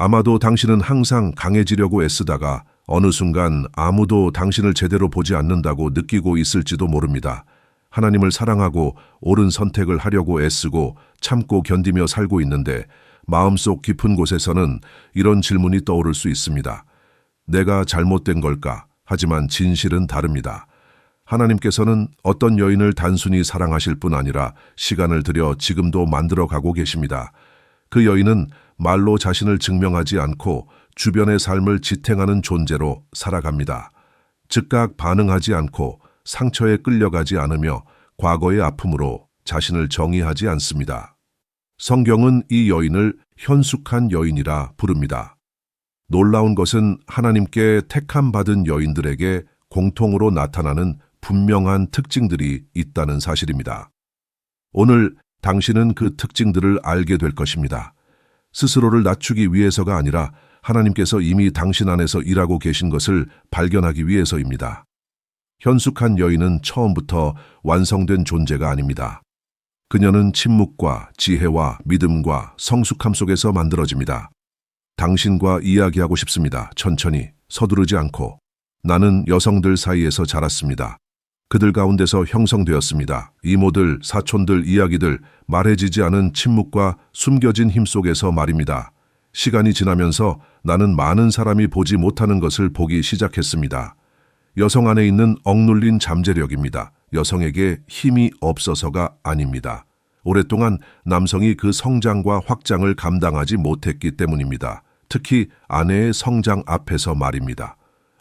아마도 당신은 항상 강해지려고 애쓰다가 어느 순간 아무도 당신을 제대로 보지 않는다고 느끼고 있을지도 모릅니다. 하나님을 사랑하고 옳은 선택을 하려고 애쓰고 참고 견디며 살고 있는데 마음속 깊은 곳에서는 이런 질문이 떠오를 수 있습니다. 내가 잘못된 걸까? 하지만 진실은 다릅니다. 하나님께서는 어떤 여인을 단순히 사랑하실 뿐 아니라 시간을 들여 지금도 만들어 가고 계십니다. 그 여인은 말로 자신을 증명하지 않고 주변의 삶을 지탱하는 존재로 살아갑니다. 즉각 반응하지 않고 상처에 끌려가지 않으며 과거의 아픔으로 자신을 정의하지 않습니다. 성경은 이 여인을 현숙한 여인이라 부릅니다. 놀라운 것은 하나님께 택함 받은 여인들에게 공통으로 나타나는 분명한 특징들이 있다는 사실입니다. 오늘 당신은 그 특징들을 알게 될 것입니다. 스스로를 낮추기 위해서가 아니라 하나님께서 이미 당신 안에서 일하고 계신 것을 발견하기 위해서입니다. 현숙한 여인은 처음부터 완성된 존재가 아닙니다. 그녀는 침묵과 지혜와 믿음과 성숙함 속에서 만들어집니다. 당신과 이야기하고 싶습니다. 천천히, 서두르지 않고. 나는 여성들 사이에서 자랐습니다. 그들 가운데서 형성되었습니다. 이모들, 사촌들 이야기들, 말해지지 않은 침묵과 숨겨진 힘 속에서 말입니다. 시간이 지나면서 나는 많은 사람이 보지 못하는 것을 보기 시작했습니다. 여성 안에 있는 억눌린 잠재력입니다. 여성에게 힘이 없어서가 아닙니다. 오랫동안 남성이 그 성장과 확장을 감당하지 못했기 때문입니다. 특히 아내의 성장 앞에서 말입니다.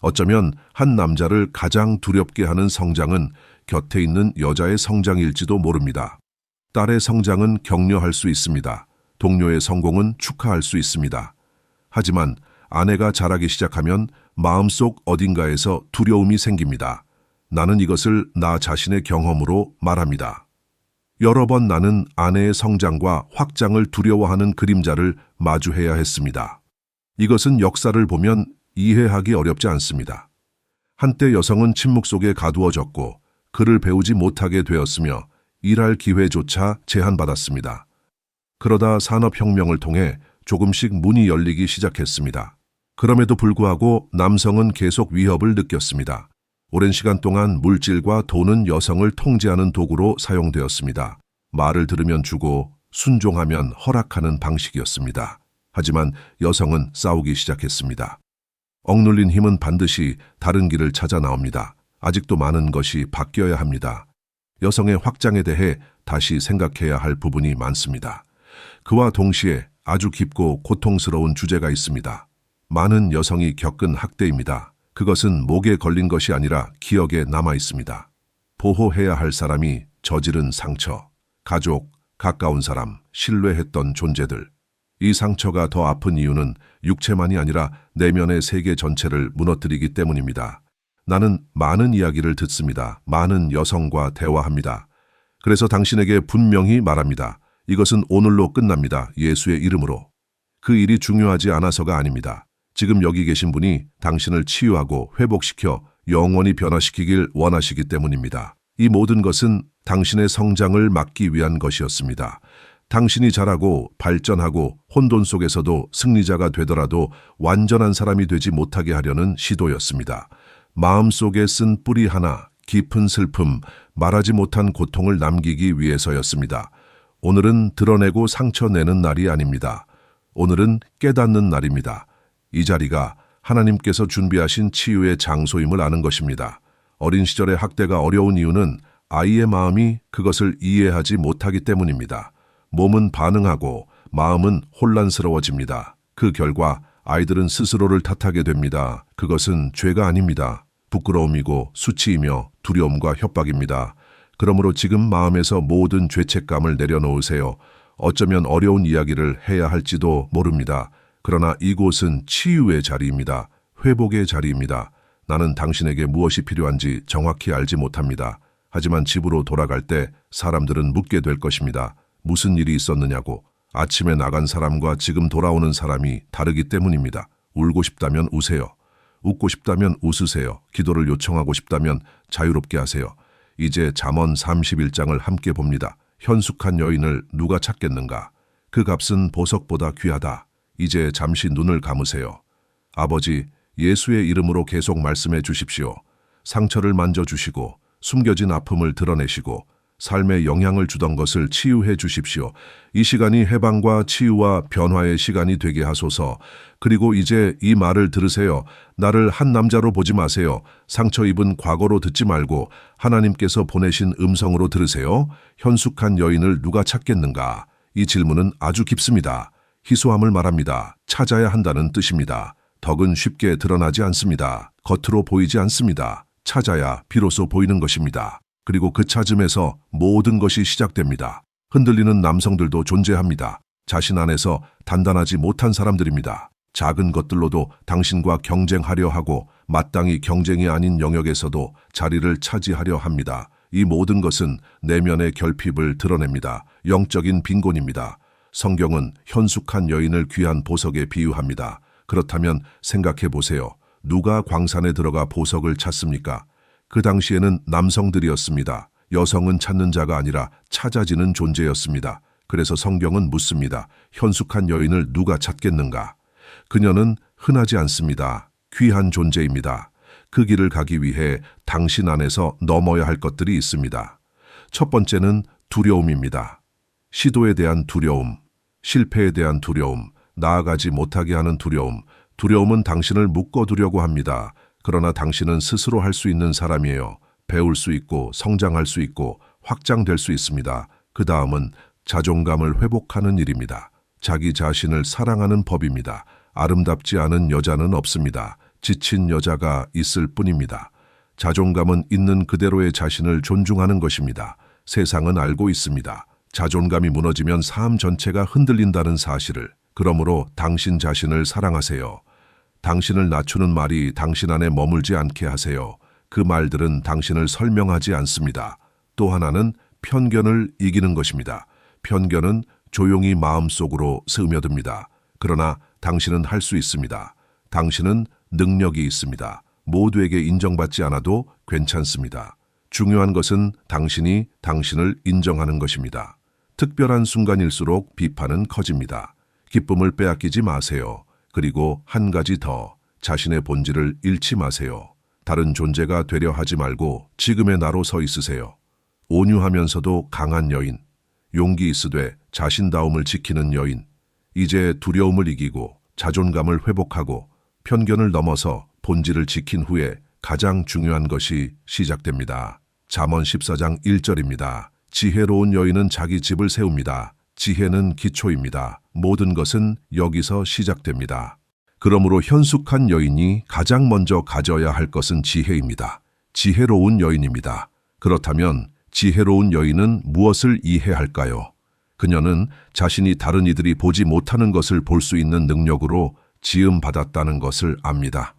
어쩌면 한 남자를 가장 두렵게 하는 성장은 곁에 있는 여자의 성장일지도 모릅니다. 딸의 성장은 격려할 수 있습니다. 동료의 성공은 축하할 수 있습니다. 하지만 아내가 자라기 시작하면 마음속 어딘가에서 두려움이 생깁니다. 나는 이것을 나 자신의 경험으로 말합니다. 여러 번 나는 아내의 성장과 확장을 두려워하는 그림자를 마주해야 했습니다. 이것은 역사를 보면 이해하기 어렵지 않습니다. 한때 여성은 침묵 속에 가두어졌고 글을 배우지 못하게 되었으며 일할 기회조차 제한받았습니다. 그러다 산업혁명을 통해 조금씩 문이 열리기 시작했습니다. 그럼에도 불구하고 남성은 계속 위협을 느꼈습니다. 오랜 시간 동안 물질과 돈은 여성을 통제하는 도구로 사용되었습니다. 말을 들으면 주고 순종하면 허락하는 방식이었습니다. 하지만 여성은 싸우기 시작했습니다. 억눌린 힘은 반드시 다른 길을 찾아 나옵니다. 아직도 많은 것이 바뀌어야 합니다. 여성의 확장에 대해 다시 생각해야 할 부분이 많습니다. 그와 동시에 아주 깊고 고통스러운 주제가 있습니다. 많은 여성이 겪은 학대입니다. 그것은 목에 걸린 것이 아니라 기억에 남아 있습니다. 보호해야 할 사람이 저지른 상처, 가족, 가까운 사람, 신뢰했던 존재들. 이 상처가 더 아픈 이유는 육체만이 아니라 내면의 세계 전체를 무너뜨리기 때문입니다. 나는 많은 이야기를 듣습니다. 많은 여성과 대화합니다. 그래서 당신에게 분명히 말합니다. 이것은 오늘로 끝납니다. 예수의 이름으로. 그 일이 중요하지 않아서가 아닙니다. 지금 여기 계신 분이 당신을 치유하고 회복시켜 영원히 변화시키길 원하시기 때문입니다. 이 모든 것은 당신의 성장을 막기 위한 것이었습니다. 당신이 자라고 발전하고 혼돈 속에서도 승리자가 되더라도 완전한 사람이 되지 못하게 하려는 시도였습니다. 마음속에 쓴 뿌리 하나, 깊은 슬픔, 말하지 못한 고통을 남기기 위해서였습니다. 오늘은 드러내고 상처 내는 날이 아닙니다. 오늘은 깨닫는 날입니다. 이 자리가 하나님께서 준비하신 치유의 장소임을 아는 것입니다. 어린 시절의 학대가 어려운 이유는 아이의 마음이 그것을 이해하지 못하기 때문입니다. 몸은 반응하고 마음은 혼란스러워집니다. 그 결과 아이들은 스스로를 탓하게 됩니다. 그것은 죄가 아닙니다. 부끄러움이고 수치이며 두려움과 협박입니다. 그러므로 지금 마음에서 모든 죄책감을 내려놓으세요. 어쩌면 어려운 이야기를 해야 할지도 모릅니다. 그러나 이곳은 치유의 자리입니다. 회복의 자리입니다. 나는 당신에게 무엇이 필요한지 정확히 알지 못합니다. 하지만 집으로 돌아갈 때 사람들은 묻게 될 것입니다. 무슨 일이 있었느냐고. 아침에 나간 사람과 지금 돌아오는 사람이 다르기 때문입니다. 울고 싶다면 우세요. 웃고 싶다면 웃으세요. 기도를 요청하고 싶다면 자유롭게 하세요. 이제 잠언 31장을 함께 봅니다. 현숙한 여인을 누가 찾겠는가? 그 값은 보석보다 귀하다. 이제 잠시 눈을 감으세요. 아버지, 예수의 이름으로 계속 말씀해 주십시오. 상처를 만져주시고 숨겨진 아픔을 드러내시고 삶에 영향을 주던 것을 치유해 주십시오. 이 시간이 해방과 치유와 변화의 시간이 되게 하소서. 그리고 이제 이 말을 들으세요. 나를 한 남자로 보지 마세요. 상처 입은 과거로 듣지 말고 하나님께서 보내신 음성으로 들으세요. 현숙한 여인을 누가 찾겠는가? 이 질문은 아주 깊습니다. 희소함을 말합니다. 찾아야 한다는 뜻입니다. 덕은 쉽게 드러나지 않습니다. 겉으로 보이지 않습니다. 찾아야 비로소 보이는 것입니다. 그리고 그 찾음에서 모든 것이 시작됩니다. 흔들리는 남성들도 존재합니다. 자신 안에서 단단하지 못한 사람들입니다. 작은 것들로도 당신과 경쟁하려 하고 마땅히 경쟁이 아닌 영역에서도 자리를 차지하려 합니다. 이 모든 것은 내면의 결핍을 드러냅니다. 영적인 빈곤입니다. 성경은 현숙한 여인을 귀한 보석에 비유합니다. 그렇다면 생각해 보세요. 누가 광산에 들어가 보석을 찾습니까? 그 당시에는 남성들이었습니다. 여성은 찾는 자가 아니라 찾아지는 존재였습니다. 그래서 성경은 묻습니다. 현숙한 여인을 누가 찾겠는가? 그녀는 흔하지 않습니다. 귀한 존재입니다. 그 길을 가기 위해 당신 안에서 넘어야 할 것들이 있습니다. 첫 번째는 두려움입니다. 시도에 대한 두려움, 실패에 대한 두려움, 나아가지 못하게 하는 두려움, 두려움은 당신을 묶어두려고 합니다. 그러나 당신은 스스로 할 수 있는 사람이에요. 배울 수 있고 성장할 수 있고 확장될 수 있습니다. 그 다음은 자존감을 회복하는 일입니다. 자기 자신을 사랑하는 법입니다. 아름답지 않은 여자는 없습니다. 지친 여자가 있을 뿐입니다. 자존감은 있는 그대로의 자신을 존중하는 것입니다. 세상은 알고 있습니다. 자존감이 무너지면 삶 전체가 흔들린다는 사실을. 그러므로 당신 자신을 사랑하세요. 당신을 낮추는 말이 당신 안에 머물지 않게 하세요. 그 말들은 당신을 설명하지 않습니다. 또 하나는 편견을 이기는 것입니다. 편견은 조용히 마음속으로 스며듭니다. 그러나 당신은 할 수 있습니다. 당신은 능력이 있습니다. 모두에게 인정받지 않아도 괜찮습니다. 중요한 것은 당신이 당신을 인정하는 것입니다. 특별한 순간일수록 비판은 커집니다. 기쁨을 빼앗기지 마세요. 그리고 한 가지 더 자신의 본질을 잃지 마세요. 다른 존재가 되려 하지 말고 지금의 나로 서 있으세요. 온유하면서도 강한 여인, 용기 있으되 자신다움을 지키는 여인, 이제 두려움을 이기고 자존감을 회복하고 편견을 넘어서 본질을 지킨 후에 가장 중요한 것이 시작됩니다. 잠언 14장 1절입니다. 지혜로운 여인은 자기 집을 세웁니다. 지혜는 기초입니다. 모든 것은 여기서 시작됩니다. 그러므로 현숙한 여인이 가장 먼저 가져야 할 것은 지혜입니다. 지혜로운 여인입니다. 그렇다면 지혜로운 여인은 무엇을 이해할까요? 그녀는 자신이 다른 이들이 보지 못하는 것을 볼 수 있는 능력으로 지음받았다는 것을 압니다.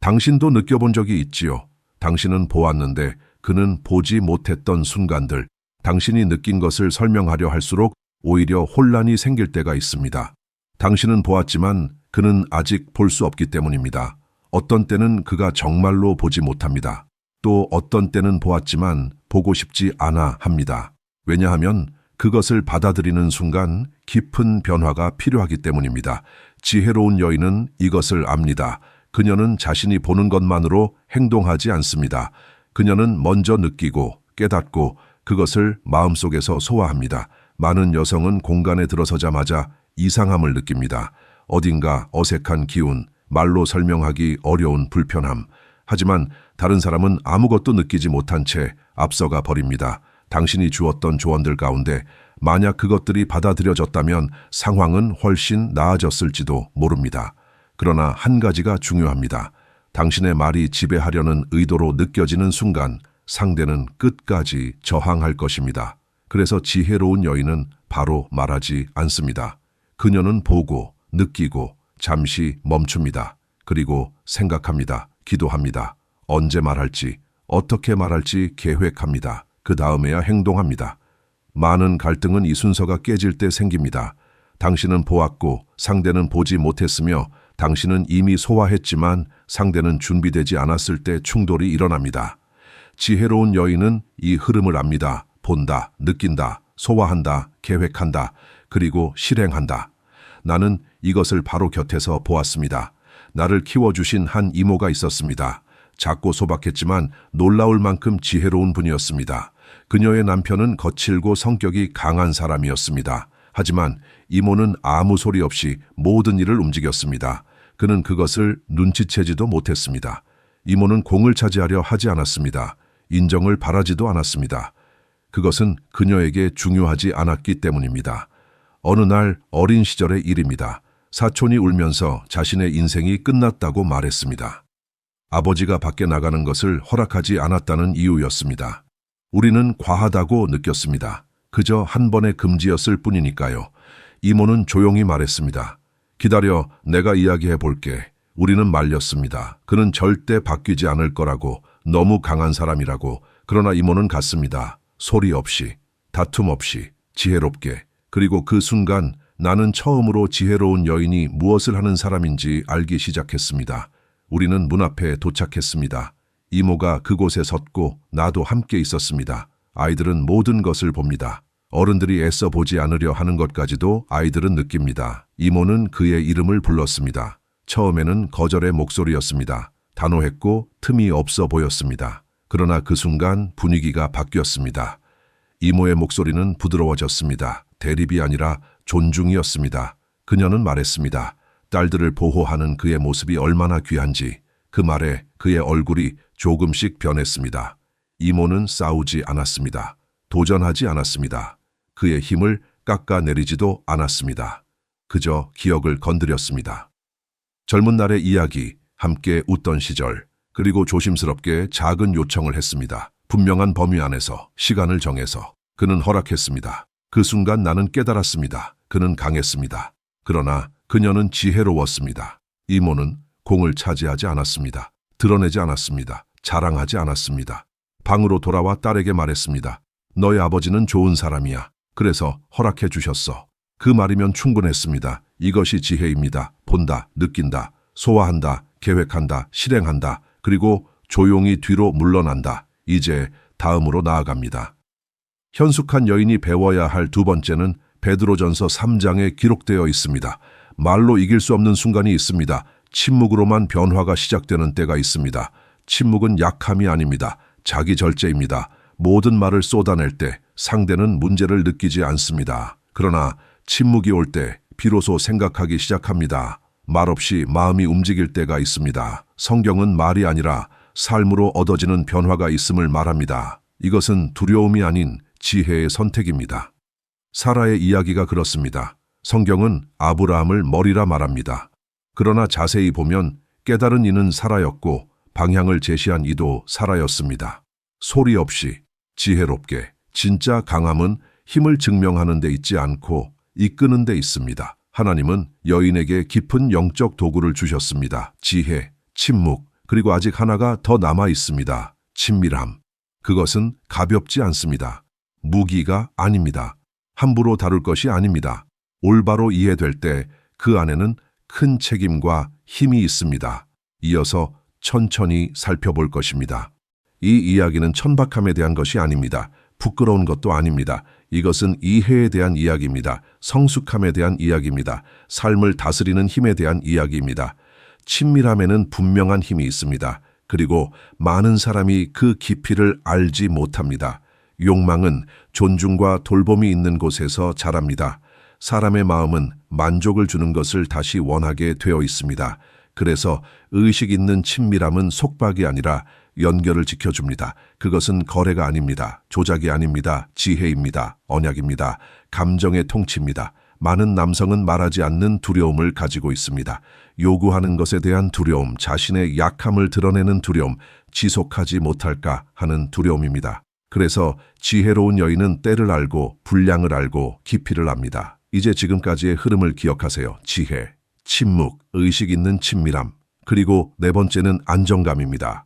당신도 느껴본 적이 있지요. 당신은 보았는데 그는 보지 못했던 순간들, 당신이 느낀 것을 설명하려 할수록 오히려 혼란이 생길 때가 있습니다. 당신은 보았지만 그는 아직 볼 수 없기 때문입니다. 어떤 때는 그가 정말로 보지 못합니다. 또 어떤 때는 보았지만 보고 싶지 않아 합니다. 왜냐하면 그것을 받아들이는 순간 깊은 변화가 필요하기 때문입니다. 지혜로운 여인은 이것을 압니다. 그녀는 자신이 보는 것만으로 행동하지 않습니다. 그녀는 먼저 느끼고 깨닫고 그것을 마음속에서 소화합니다. 많은 여성은 공간에 들어서자마자 이상함을 느낍니다. 어딘가 어색한 기운, 말로 설명하기 어려운 불편함. 하지만 다른 사람은 아무것도 느끼지 못한 채 앞서가 버립니다. 당신이 주었던 조언들 가운데 만약 그것들이 받아들여졌다면 상황은 훨씬 나아졌을지도 모릅니다. 그러나 한 가지가 중요합니다. 당신의 말이 지배하려는 의도로 느껴지는 순간 상대는 끝까지 저항할 것입니다. 그래서 지혜로운 여인은 바로 말하지 않습니다. 그녀는 보고 느끼고 잠시 멈춥니다. 그리고 생각합니다. 기도합니다. 언제 말할지, 어떻게 말할지 계획합니다. 그 다음에야 행동합니다. 많은 갈등은 이 순서가 깨질 때 생깁니다. 당신은 보았고 상대는 보지 못했으며 당신은 이미 소화했지만 상대는 준비되지 않았을 때 충돌이 일어납니다. 지혜로운 여인은 이 흐름을 압니다. 본다, 느낀다, 소화한다, 계획한다, 그리고 실행한다. 나는 이것을 바로 곁에서 보았습니다. 나를 키워주신 한 이모가 있었습니다. 작고 소박했지만 놀라울 만큼 지혜로운 분이었습니다. 그녀의 남편은 거칠고 성격이 강한 사람이었습니다. 하지만 이모는 아무 소리 없이 모든 일을 움직였습니다. 그는 그것을 눈치채지도 못했습니다. 이모는 공을 차지하려 하지 않았습니다. 인정을 바라지도 않았습니다. 그것은 그녀에게 중요하지 않았기 때문입니다. 어느 날 어린 시절의 일입니다. 사촌이 울면서 자신의 인생이 끝났다고 말했습니다. 아버지가 밖에 나가는 것을 허락하지 않았다는 이유였습니다. 우리는 과하다고 느꼈습니다. 그저 한 번의 금지였을 뿐이니까요. 이모는 조용히 말했습니다. 기다려, 내가 이야기해 볼게. 우리는 말렸습니다. 그는 절대 바뀌지 않을 거라고, 너무 강한 사람이라고. 그러나 이모는 갔습니다. 소리 없이, 다툼 없이, 지혜롭게. 그리고 그 순간 나는 처음으로 지혜로운 여인이 무엇을 하는 사람인지 알기 시작했습니다. 우리는 문 앞에 도착했습니다. 이모가 그곳에 섰고 나도 함께 있었습니다. 아이들은 모든 것을 봅니다. 어른들이 애써 보지 않으려 하는 것까지도 아이들은 느낍니다. 이모는 그의 이름을 불렀습니다. 처음에는 거절의 목소리였습니다. 단호했고 틈이 없어 보였습니다. 그러나 그 순간 분위기가 바뀌었습니다. 이모의 목소리는 부드러워졌습니다. 대립이 아니라 존중이었습니다. 그녀는 말했습니다. 딸들을 보호하는 그의 모습이 얼마나 귀한지 그 말에 그의 얼굴이 조금씩 변했습니다. 이모는 싸우지 않았습니다. 도전하지 않았습니다. 그의 힘을 깎아내리지도 않았습니다. 그저 기억을 건드렸습니다. 젊은 날의 이야기, 함께 웃던 시절, 그리고 조심스럽게 작은 요청을 했습니다. 분명한 범위 안에서, 시간을 정해서. 그는 허락했습니다. 그 순간 나는 깨달았습니다. 그는 강했습니다. 그러나 그녀는 지혜로웠습니다. 이모는 공을 차지하지 않았습니다. 드러내지 않았습니다. 자랑하지 않았습니다. 방으로 돌아와 딸에게 말했습니다. 너희 아버지는 좋은 사람이야. 그래서 허락해 주셨어. 그 말이면 충분했습니다. 이것이 지혜입니다. 본다, 느낀다, 소화한다, 계획한다, 실행한다, 그리고 조용히 뒤로 물러난다. 이제 다음으로 나아갑니다. 현숙한 여인이 배워야 할 두 번째는 베드로전서 3장에 기록되어 있습니다. 말로 이길 수 없는 순간이 있습니다. 침묵으로만 변화가 시작되는 때가 있습니다. 침묵은 약함이 아닙니다. 자기 절제입니다. 모든 말을 쏟아낼 때 상대는 문제를 느끼지 않습니다. 그러나 침묵이 올 때 비로소 생각하기 시작합니다. 말없이 마음이 움직일 때가 있습니다. 성경은 말이 아니라 삶으로 얻어지는 변화가 있음을 말합니다. 이것은 두려움이 아닌 지혜의 선택입니다. 사라의 이야기가 그렇습니다. 성경은 아브라함을 머리라 말합니다. 그러나 자세히 보면 깨달은 이는 사라였고 방향을 제시한 이도 사라였습니다. 소리 없이 지혜롭게 진짜 강함은 힘을 증명하는 데 있지 않고 이끄는 데 있습니다. 하나님은 여인에게 깊은 영적 도구를 주셨습니다. 지혜, 침묵, 그리고 아직 하나가 더 남아 있습니다. 친밀함. 그것은 가볍지 않습니다. 무기가 아닙니다. 함부로 다룰 것이 아닙니다. 올바로 이해될 때 그 안에는 큰 책임과 힘이 있습니다. 이어서 천천히 살펴볼 것입니다. 이 이야기는 천박함에 대한 것이 아닙니다. 부끄러운 것도 아닙니다. 이것은 이해에 대한 이야기입니다. 성숙함에 대한 이야기입니다. 삶을 다스리는 힘에 대한 이야기입니다. 친밀함에는 분명한 힘이 있습니다. 그리고 많은 사람이 그 깊이를 알지 못합니다. 욕망은 존중과 돌봄이 있는 곳에서 자랍니다. 사람의 마음은 만족을 주는 것을 다시 원하게 되어 있습니다. 그래서 의식 있는 친밀함은 속박이 아니라 연결을 지켜줍니다. 그것은 거래가 아닙니다. 조작이 아닙니다. 지혜입니다. 언약입니다. 감정의 통치입니다. 많은 남성은 말하지 않는 두려움을 가지고 있습니다. 요구하는 것에 대한 두려움, 자신의 약함을 드러내는 두려움, 지속하지 못할까 하는 두려움입니다. 그래서 지혜로운 여인은 때를 알고 분량을 알고 깊이를 압니다. 이제 지금까지의 흐름을 기억하세요. 지혜, 침묵, 의식 있는 친밀함. 그리고 네 번째는 안정감입니다.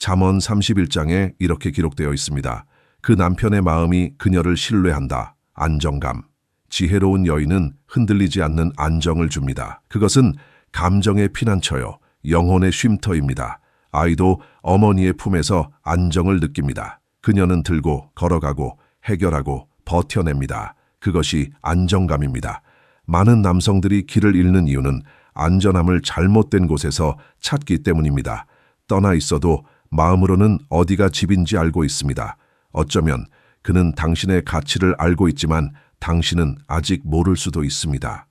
잠언 31장에 이렇게 기록되어 있습니다. 그 남편의 마음이 그녀를 신뢰한다. 안정감. 지혜로운 여인은 흔들리지 않는 안정을 줍니다. 그것은 감정의 피난처요. 영혼의 쉼터입니다. 아이도 어머니의 품에서 안정을 느낍니다. 그녀는 들고 걸어가고 해결하고 버텨냅니다. 그것이 안정감입니다. 많은 남성들이 길을 잃는 이유는 안전함을 잘못된 곳에서 찾기 때문입니다. 떠나 있어도 마음으로는 어디가 집인지 알고 있습니다. 어쩌면 그는 당신의 가치를 알고 있지만 당신은 아직 모를 수도 있습니다.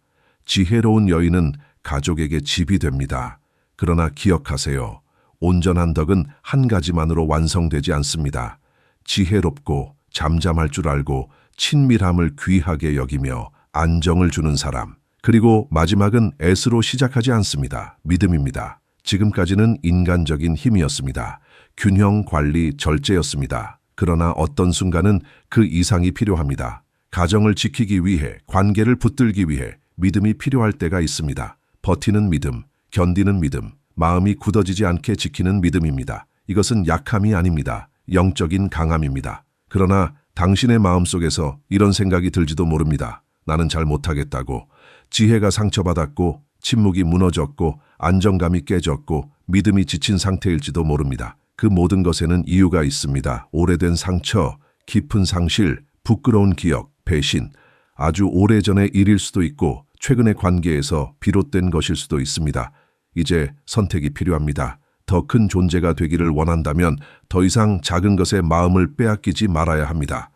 지혜로운 여인은 가족에게 집이 됩니다. 그러나 기억하세요. 온전한 덕은 한 가지만으로 완성되지 않습니다. 지혜롭고 잠잠할 줄 알고 친밀함을 귀하게 여기며 안정을 주는 사람. 그리고 마지막은 S로 시작하지 않습니다. 믿음입니다. 지금까지는 인간적인 힘이었습니다. 균형 관리 절제였습니다. 그러나 어떤 순간은 그 이상이 필요합니다. 가정을 지키기 위해, 관계를 붙들기 위해 믿음이 필요할 때가 있습니다. 버티는 믿음, 견디는 믿음, 마음이 굳어지지 않게 지키는 믿음입니다. 이것은 약함이 아닙니다. 영적인 강함입니다. 그러나 당신의 마음속에서 이런 생각이 들지도 모릅니다. 나는 잘 못하겠다고. 지혜가 상처받았고, 침묵이 무너졌고, 안정감이 깨졌고, 믿음이 지친 상태일지도 모릅니다. 그 모든 것에는 이유가 있습니다. 오래된 상처, 깊은 상실, 부끄러운 기억, 배신, 아주 오래전의 일일 수도 있고, 최근의 관계에서 비롯된 것일 수도 있습니다. 이제 선택이 필요합니다. 더 큰 존재가 되기를 원한다면 더 이상 작은 것에 마음을 빼앗기지 말아야 합니다.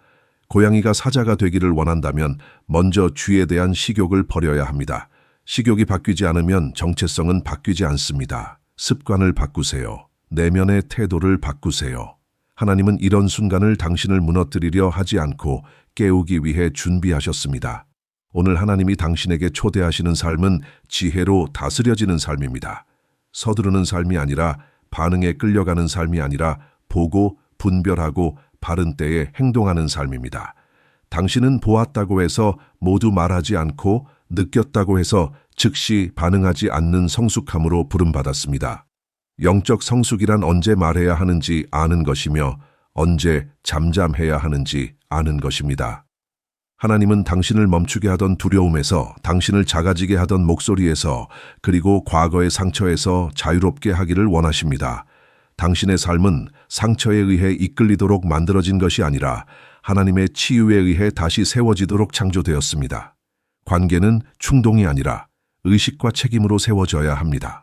고양이가 사자가 되기를 원한다면 먼저 쥐에 대한 식욕을 버려야 합니다. 식욕이 바뀌지 않으면 정체성은 바뀌지 않습니다. 습관을 바꾸세요. 내면의 태도를 바꾸세요. 하나님은 이런 순간을 당신을 무너뜨리려 하지 않고 깨우기 위해 준비하셨습니다. 오늘 하나님이 당신에게 초대하시는 삶은 지혜로 다스려지는 삶입니다. 서두르는 삶이 아니라 반응에 끌려가는 삶이 아니라 보고 분별하고 바른 때에 행동하는 삶입니다. 당신은 보았다고 해서 모두 말하지 않고 느꼈다고 해서 즉시 반응하지 않는 성숙함으로 부름받았습니다. 영적 성숙이란 언제 말해야 하는지 아는 것이며 언제 잠잠해야 하는지 아는 것입니다. 하나님은 당신을 멈추게 하던 두려움에서, 당신을 작아지게 하던 목소리에서, 그리고 과거의 상처에서 자유롭게 하기를 원하십니다. 당신의 삶은 상처에 의해 이끌리도록 만들어진 것이 아니라 하나님의 치유에 의해 다시 세워지도록 창조되었습니다. 관계는 충동이 아니라 의식과 책임으로 세워져야 합니다.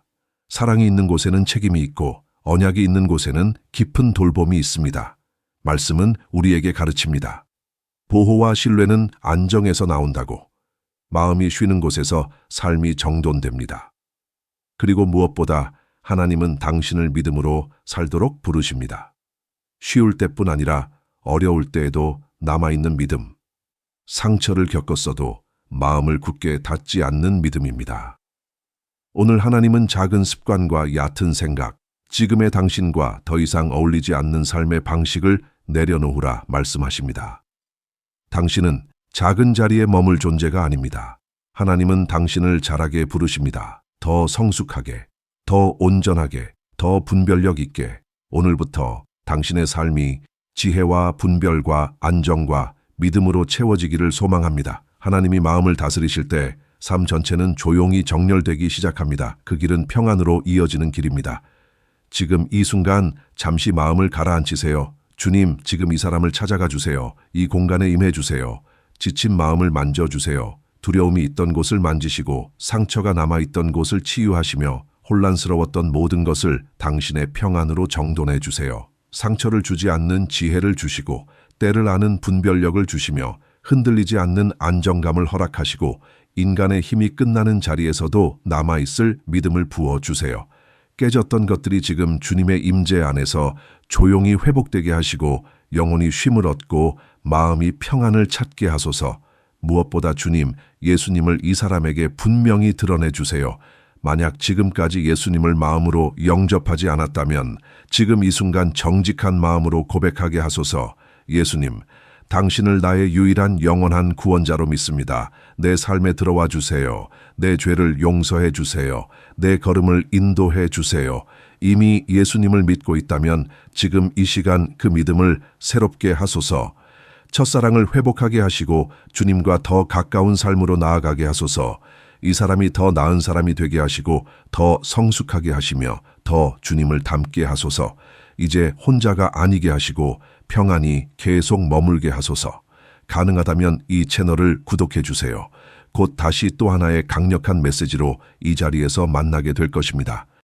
사랑이 있는 곳에는 책임이 있고 언약이 있는 곳에는 깊은 돌봄이 있습니다. 말씀은 우리에게 가르칩니다. 보호와 신뢰는 안정에서 나온다고. 마음이 쉬는 곳에서 삶이 정돈됩니다. 그리고 무엇보다 하나님은 당신을 믿음으로 살도록 부르십니다. 쉬울 때뿐 아니라 어려울 때에도 남아있는 믿음. 상처를 겪었어도 마음을 굳게 닫지 않는 믿음입니다. 오늘 하나님은 작은 습관과 얕은 생각, 지금의 당신과 더 이상 어울리지 않는 삶의 방식을 내려놓으라 말씀하십니다. 당신은 작은 자리에 머물 존재가 아닙니다. 하나님은 당신을 자라게 부르십니다. 더 성숙하게, 더 온전하게, 더 분별력 있게 오늘부터 당신의 삶이 지혜와 분별과 안정과 믿음으로 채워지기를 소망합니다. 하나님이 마음을 다스리실 때 삶 전체는 조용히 정렬되기 시작합니다. 그 길은 평안으로 이어지는 길입니다. 지금 이 순간 잠시 마음을 가라앉히세요. 주님, 지금 이 사람을 찾아가 주세요. 이 공간에 임해 주세요. 지친 마음을 만져 주세요. 두려움이 있던 곳을 만지시고 상처가 남아 있던 곳을 치유하시며 혼란스러웠던 모든 것을 당신의 평안으로 정돈해 주세요. 상처를 주지 않는 지혜를 주시고 때를 아는 분별력을 주시며 흔들리지 않는 안정감을 허락하시고 인간의 힘이 끝나는 자리에서도 남아있을 믿음을 부어 주세요. 깨졌던 것들이 지금 주님의 임재 안에서 조용히 회복되게 하시고 영혼이 쉼을 얻고 마음이 평안을 찾게 하소서. 무엇보다 주님, 예수님을 이 사람에게 분명히 드러내 주세요. 만약 지금까지 예수님을 마음으로 영접하지 않았다면 지금 이 순간 정직한 마음으로 고백하게 하소서. 예수님, 당신을 나의 유일한 영원한 구원자로 믿습니다. 내 삶에 들어와 주세요. 내 죄를 용서해 주세요. 내 걸음을 인도해 주세요. 이미 예수님을 믿고 있다면 지금 이 시간 그 믿음을 새롭게 하소서. 첫사랑을 회복하게 하시고 주님과 더 가까운 삶으로 나아가게 하소서. 이 사람이 더 나은 사람이 되게 하시고 더 성숙하게 하시며 더 주님을 닮게 하소서. 이제 혼자가 아니게 하시고 평안히 계속 머물게 하소서. 가능하다면 이 채널을 구독해 주세요. 곧 다시 또 하나의 강력한 메시지로 이 자리에서 만나게 될 것입니다.